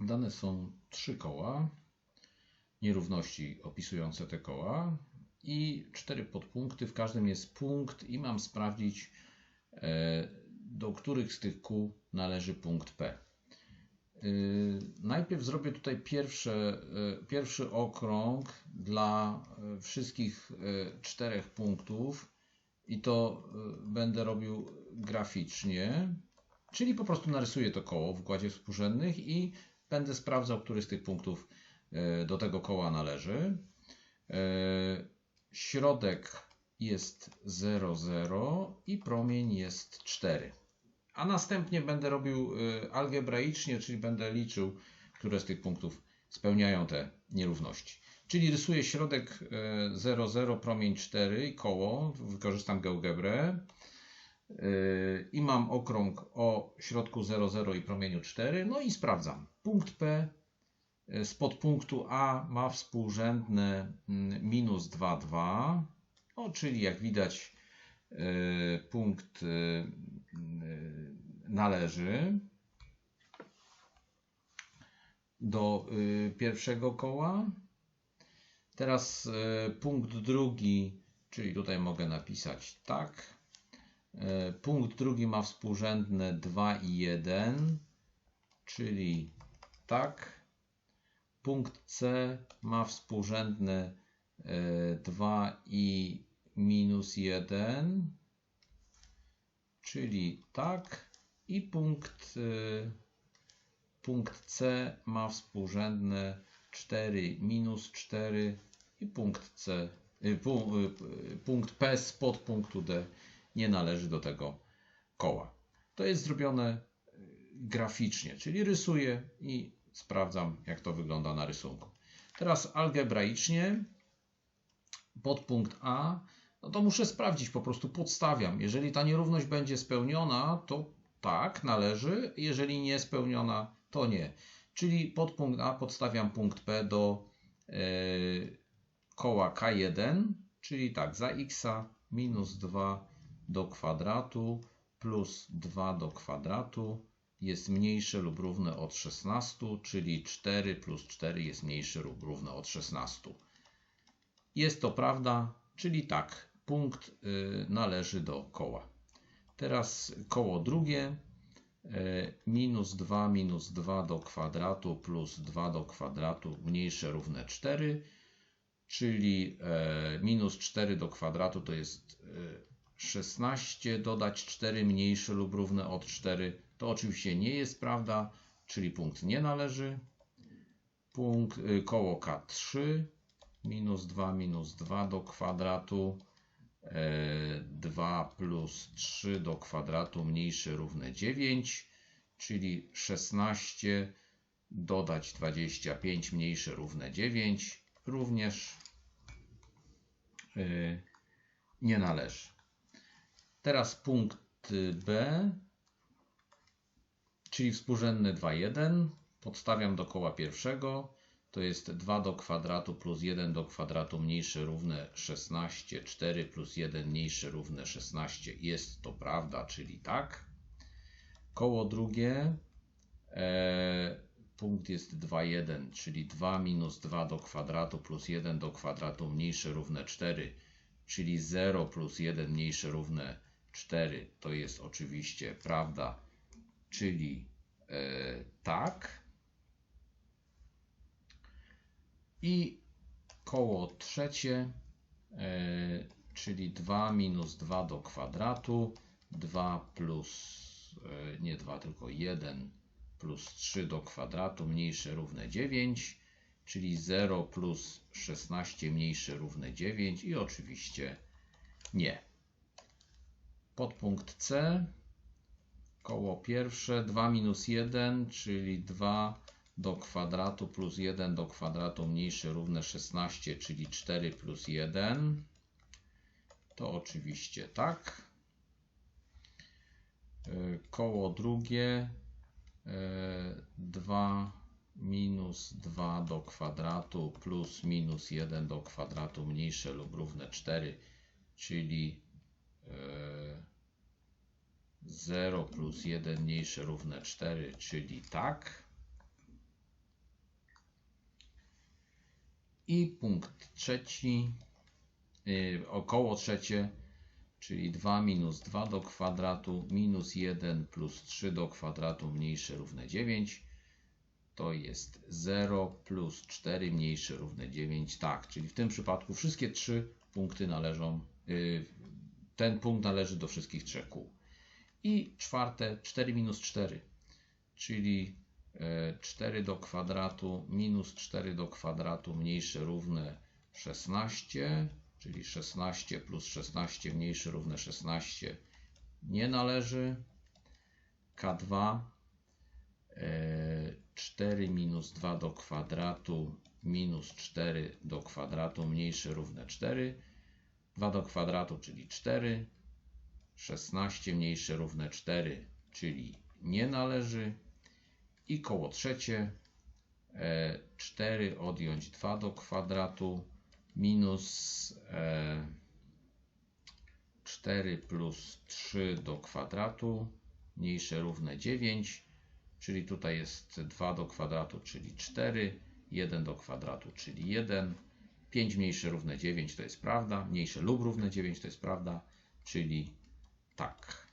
dane są trzy koła, nierówności opisujące te koła i cztery podpunkty. W każdym jest punkt i mam sprawdzić, e, do których z tych kół należy punkt P. Y, najpierw zrobię tutaj pierwsze, y, pierwszy okrąg dla wszystkich czterech punktów i to będę robił graficznie, czyli po prostu narysuję to koło w układzie współrzędnych i będę sprawdzał, który z tych punktów do tego koła należy. Środek jest 0, 0 i promień jest 4 a następnie będę robił y, algebraicznie, czyli będę liczył, które z tych punktów spełniają te nierówności. Czyli rysuję środek 0, y, 0, promień 4 i koło, wykorzystam GeoGebrę i mam okrąg o środku 0, 0 i promieniu 4, no i sprawdzam. Punkt P z podpunktu A ma współrzędne mm, minus 2, 2, no, czyli jak widać punkt należy do pierwszego koła. Teraz punkt drugi, czyli tutaj mogę napisać tak. Y, punkt drugi ma współrzędne 2 i 1, czyli tak. Punkt C ma współrzędne 2 i minus 1, czyli tak i punkt, y, punkt C ma współrzędne 4 minus 4 i punkt C, punkt P z podpunktu D nie należy do tego koła. To jest zrobione graficznie, czyli rysuję i sprawdzam, jak to wygląda na rysunku. Teraz algebraicznie podpunkt A, no to muszę sprawdzić, po prostu podstawiam. Jeżeli ta nierówność będzie spełniona, to tak, należy. Jeżeli nie spełniona, to nie. Czyli pod punkt A podstawiam punkt P do yy, koła K1, czyli tak, za x minus 2 do kwadratu plus 2 do kwadratu jest mniejsze lub równe od 16, czyli 4 plus 4 jest mniejsze lub równe od 16. Jest to prawda, czyli tak, punkt yy, należy do koła. Teraz koło drugie. E, minus 2 minus 2 do kwadratu plus 2 do kwadratu mniejsze równe 4, czyli e, minus 4 do kwadratu to jest 16, e, dodać 4 mniejsze lub równe od 4 to oczywiście nie jest prawda, czyli punkt nie należy. Punkt koło K3 minus 2 minus 2 do kwadratu 2 plus 3 do kwadratu mniejsze równe 9, czyli 16 dodać 25 mniejsze równe 9 również y, nie należy. Teraz punkt B, czyli współrzędne 2, 1. Podstawiam do koła pierwszego to jest 2 do kwadratu plus 1 do kwadratu mniejsze równe 16, 4 plus 1 mniejsze równe 16. Jest to prawda, czyli tak. Koło drugie, e, punkt jest 2, 1, czyli 2 minus 2 do kwadratu plus 1 do kwadratu mniejsze równe 4, czyli 0 plus 1 mniejsze równe 4. To jest oczywiście prawda, czyli e, tak. I koło trzecie, e, czyli 2 minus 2 do kwadratu, 2 plus, e, nie 2, tylko 1 plus 3 do kwadratu mniejsze równe 9, czyli 0 plus 16 mniejsze równe 9 i oczywiście nie. Podpunkt C, koło pierwsze, 2 minus 1, czyli 2 do kwadratu plus 1 do kwadratu mniejsze równe 16, czyli 4 plus 1. To oczywiście tak. E, koło drugie 2 e, minus 2 do kwadratu plus minus 1 do kwadratu mniejsze lub równe 4, czyli 0 e, plus 1 mniejsze równe 4, czyli tak. I punkt trzeci, yy, około trzecie, czyli 2 minus 2 do kwadratu minus 1 plus 3 do kwadratu mniejsze równe 9 to jest 0 plus 4 mniejsze równe 9. Tak, czyli w tym przypadku wszystkie trzy punkty należą, yy, ten punkt należy do wszystkich trzech kół. I czwarte 4 minus 4, czyli e, 4 do kwadratu minus 4 do kwadratu mniejsze równe 16, czyli 16 plus 16 mniejsze równe 16 nie należy. K2 e, 4 minus 2 do kwadratu minus 4 do kwadratu mniejsze równe 4. 2 do kwadratu, czyli 4. 16 mniejsze równe 4, czyli nie należy. I koło trzecie e, 4 odjąć 2 do kwadratu minus e, 4 plus 3 do kwadratu mniejsze równe 9, czyli tutaj jest 2 do kwadratu, czyli 4, 1 do kwadratu, czyli 1, 5 mniejsze równe 9 to jest prawda, mniejsze lub równe 9 to jest prawda, czyli tak.